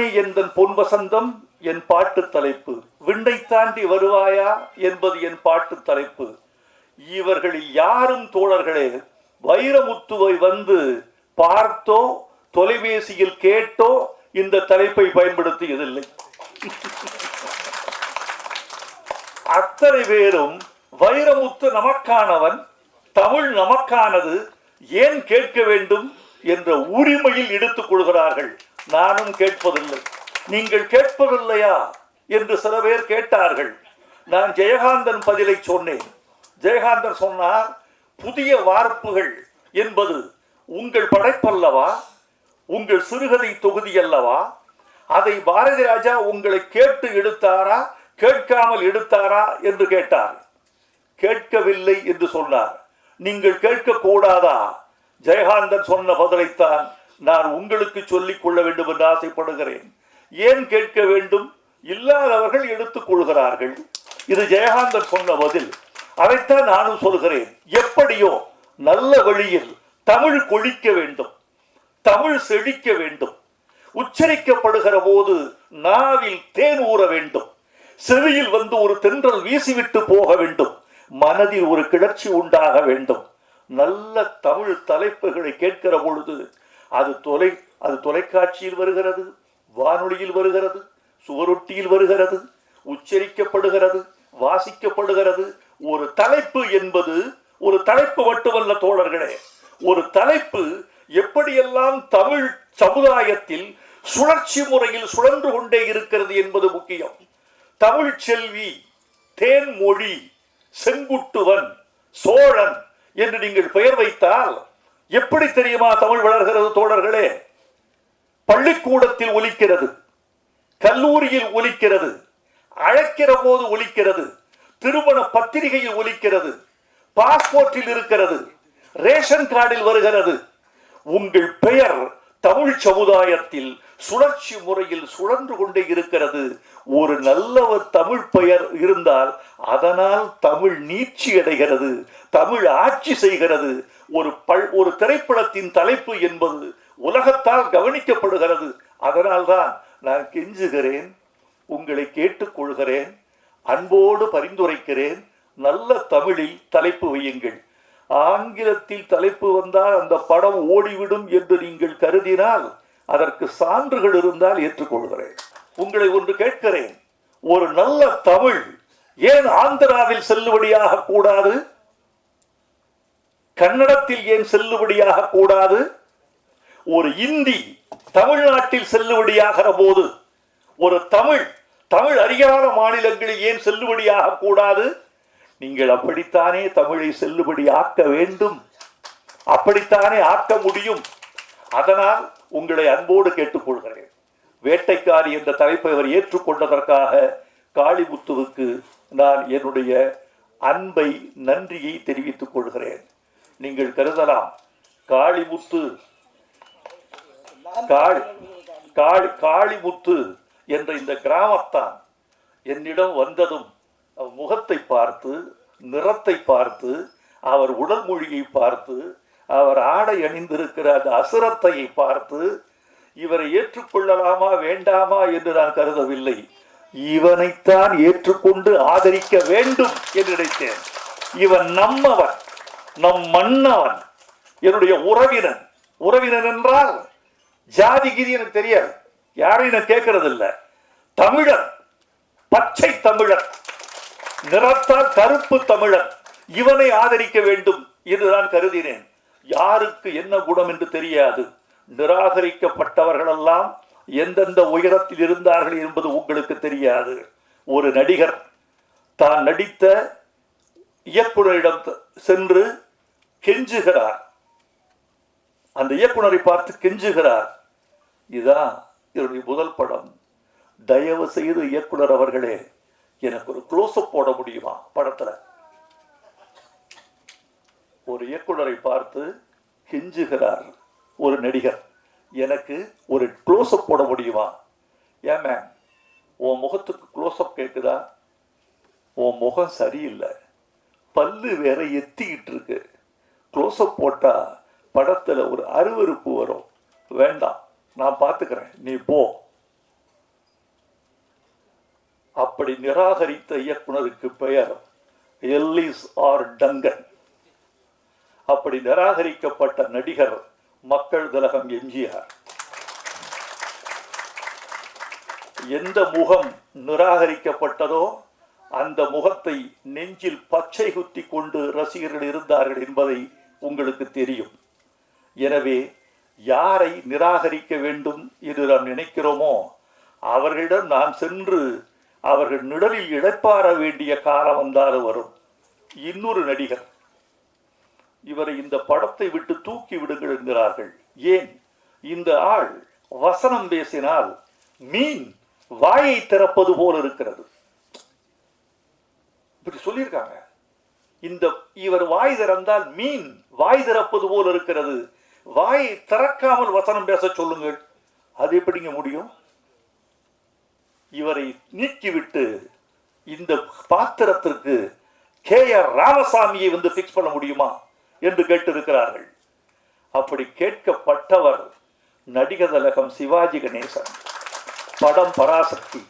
நானே எந்தன் பொன் வசந்தம் என் பாட்டு தலைப்பு. விண்டை தாண்டி வருவாயா என்பது என் பாட்டு தலைப்பு. இவர்களில் யாரும் தோழர்களே வைரமுத்துவை வந்து பார்த்தோ தொலைபேசியில் கேட்டோ இந்த தலைப்பை பயன்படுத்தியதில்லை. அத்தனை பேரும் வைரமுத்து நமக்கானவன் தமிழ் நமக்கானது ஏன் கேட்க வேண்டும் என்ற உரிமையில் எடுத்துக் கொள்கிறார்கள். நானும் கேட்பதில்லை. நீங்கள் கேட்பதில்லையா? என்று சில பேர் கேட்டார்கள். நான் ஜெயகாந்தன் பதிலை சொன்னேன். ஜெயகாந்தன் சொன்னார் புதிய வார்ப்புகள் என்பது உங்கள் படைப்பல்லவா? உங்கள் சிறுகதை தொகுதி அல்லவா? அதை பாரதி ராஜா உங்களை கேட்டு எடுத்தாரா? கேட்காமல் எடுத்தாரா? என்று கேட்டார். கேட்கவில்லை என்று சொன்னார். நீங்கள் கேட்க கூடாதா ஜெயகாந்தன் சொன்ன பதிலைத்தான் நான் உங்களுக்கு சொல்லிக் கொள்ள வேண்டும் என்று ஆசைப்படுகிறேன். ஏன் கேட்க வேண்டும்? இல்லாதவர்கள் எடுத்துக் கொள்கிறார்கள். இது ஜெயகாந்தன் சொன்ன பதில். அதைத்தான் நானும் சொல்கிறேன். எப்படியோ நல்ல வழியில் தமிழ் கொழிக்க வேண்டும். தமிழ் செழிக்க வேண்டும். உச்சரிக்கப்படுகிற போது நாவில் தேன் ஊற வேண்டும். செவியில் வந்து ஒரு தென்றல் வீசிவிட்டு போக வேண்டும். மனதில் ஒரு கிளர்ச்சி உண்டாக வேண்டும். நல்ல தமிழ் தலைப்புகளை கேட்கிற பொழுது அது தொலை அது தொலைக்காட்சியில் வருகிறது வானொலியில் வருகிறது சுவரொட்டியில் வருகிறது உச்சரிக்கப்படுகிறது வாசிக்கப்படுகிறது. ஒரு தலைப்பு என்பது ஒரு தலைப்பு மட்டுமல்ல தோழர்களே. ஒரு தலைப்பு எப்படியெல்லாம் தமிழ் சமுதாயத்தில் சுழற்சி முறையில் சுழன்று கொண்டே இருக்கிறது என்பது முக்கியம். தமிழ் செல்வி தேன்மொழி செங்குட்டுவன் சோழன் என்று நீங்கள் பெயர் வைத்தால் எப்படி தெரியுமா தமிழ் வளர்கிறது தோழர்களே? பள்ளிக்கூடத்தில் ஒலிக்கிறது கல்லூரியில் ஒலிக்கிறது அழைக்கிற போது ஒலிக்கிறது திருமண பத்திரிகையில் ஒலிக்கிறது பாஸ்போர்ட்டில் இருக்கிறது ரேஷன் கார்டில் வருகிறது. உங்கள் பெயர் தமிழ் சமுதாயத்தில் சுழற்சி முறையில் சுழன்று கொண்டே இருக்கிறது. ஒரு நல்ல ஒரு தமிழ் பெயர் இருந்தால் அதனால் தமிழ் நீட்சி அடைகிறது தமிழ் ஆட்சி செய்கிறது. ஒரு பல் ஒரு திரைப்படத்தின் தலைப்பு என்பது உலகத்தால் கவனிக்கப்படுகிறது. அதனால்தான் நான் கெஞ்சுகிறேன் உங்களை கேட்டுக்கொள்கிறேன் அன்போடு பரிந்துரைக்கிறேன் நல்ல தமிழில் தலைப்பு வையுங்கள். ஆங்கிலத்தில் தலைப்பு வந்தால் அந்த படம் ஓடிவிடும் என்று நீங்கள் கருதினால் அதற்கு சான்றுகள் இருந்தால் ஏற்றுக்கொள்கிறேன். உங்களை ஒன்று கேட்கிறேன். ஒரு நல்ல தமிழ் ஏன் ஆந்திராவில் செல்லுபடியாக கூடாது? கன்னடத்தில் ஏன் செல்லுபடியாக கூடாது? ஒரு இந்தி தமிழ்நாட்டில் செல்லுபடியாகிற போது ஒரு தமிழ் தமிழ் அறியாத மாநிலங்களில் ஏன் செல்லுபடியாக கூடாது? நீங்கள் அப்படித்தானே தமிழை செல்லுபடி ஆக்க வேண்டும்? அப்படித்தானே ஆக்க முடியும்? அதனால் உங்களை அன்போடு கேட்டுக்கொள்கிறேன். வேட்டைக்காரி என்ற தலைப்பை அவர் ஏற்றுக்கொண்டதற்காக காளிமுத்துவுக்கு நான் என்னுடைய அன்பை நன்றியை தெரிவித்துக் கொள்கிறேன். நீங்கள் கருதலாம். காளிமுத்து காளி காளி காளிமுத்து என்ற இந்த கிராமத்தான் என்னிடம் வந்ததும் முகத்தை பார்த்து நிறத்தை பார்த்து அவர் உடல் மொழியை பார்த்து அவர் ஆடை அணிந்திருக்கிற அந்த அசுரத்தையை பார்த்து இவரை ஏற்றுக்கொள்ளலாமா வேண்டாமா என்று நான் கருதவில்லை. இவனைத்தான் ஏற்றுக்கொண்டு ஆதரிக்க வேண்டும் என்று நினைத்தேன். இவன் நம்மவன் நம் மன்னவன் என்னுடைய உறவினன். உறவினன் என்றால் ஜாதிகிரி எனக்கு தெரியாது. யாரையும் நான் கேட்கறது இல்லை தமிழர் பச்சை தமிழர் நிறத்தால் கருப்பு தமிழர் இவனை ஆதரிக்க வேண்டும் என்று நான் கருதினேன். யாருக்கு என்ன குணம் என்று தெரியாது. நிராகரிக்கப்பட்டவர்களெல்லாம் எந்தெந்த உயரத்தில் இருந்தார்கள் என்பது உங்களுக்கு தெரியாது. ஒரு நடிகர் தான் நடித்த இயக்குனரிடம் சென்று கெஞ்சுகிறார். அந்த இயக்குனரை பார்த்து கெஞ்சுகிறார். இதான் என்னுடைய முதல் படம். தயவு செய்து இயக்குனர் அவர்களே எனக்கு ஒரு க்ளோஸ்அப் போட முடியுமா? படத்தில். ஒரு இயக்குனரை பார்த்து கெஞ்சுகிறார். ஒரு நடிகர் எனக்கு ஒரு க்ளோஸ்அப் போட முடியுமா? ஏன் மேம் உன் முகத்துக்கு க்ளோஸ்அப் கேட்குதா உன் முகம் சரியில்லை. பல்லு வேற எத்திக்கிட்டு இருக்கு. க்ளோஸ்அப் போட்டால் படத்தில் ஒரு அருவருப்பு வரும். வேண்டாம் நான் பார்த்துக்கிறேன் நீ போ. அப்படி நிராகரித்த இயக்குனருக்கு பெயர் எல்லிஸ் ஆர் டங்கன். அப்படி நிராகரிக்கப்பட்ட நடிகர் மக்கள் திலகம் எம்ஜிஆர். எந்த முகம் நிராகரிக்கப்பட்டதோ அந்த முகத்தை நெஞ்சில் பச்சை குத்தி கொண்டு ரசிகர்கள் இருந்தார்கள் என்பதை உங்களுக்கு தெரியும். எனவே யாரை நிராகரிக்க வேண்டும் என்று நாம் நினைக்கிறோமோ அவர்களிடம் நாம் சென்று அவர்கள் நிழலில் இழைப்பார வேண்டிய காலம் வந்தாலும் வரும். இன்னொரு நடிகர். இவரை இந்த படத்தை விட்டு தூக்கி விடுங்கள் என்கிறார்கள். ஏன்? இந்த ஆள் வசனம் பேசினால் மீன் வாயை திறப்பது போல் இருக்கிறது. இப்படி சொல்லியிருக்காங்க. இந்த இவர் வாய் திறந்தால் மீன் வாய் திறப்பது போல் இருக்கிறது. வாயை திறக்காமல் வசனம் பேச சொல்லுங்கள். அது எப்படிங்க முடியும்? இவரை நீக்கிவிட்டு இந்த பாத்திரத்திற்கு கே ஆர் ராமசாமியை வந்து பிக்ஸ் பண்ண முடியுமா? என்று கேட்டிருக்கிறார்கள். அப்படி கேட்கப்பட்டவர் நடிகர் திலகம் சிவாஜி கணேசன். படம் பராசக்தி.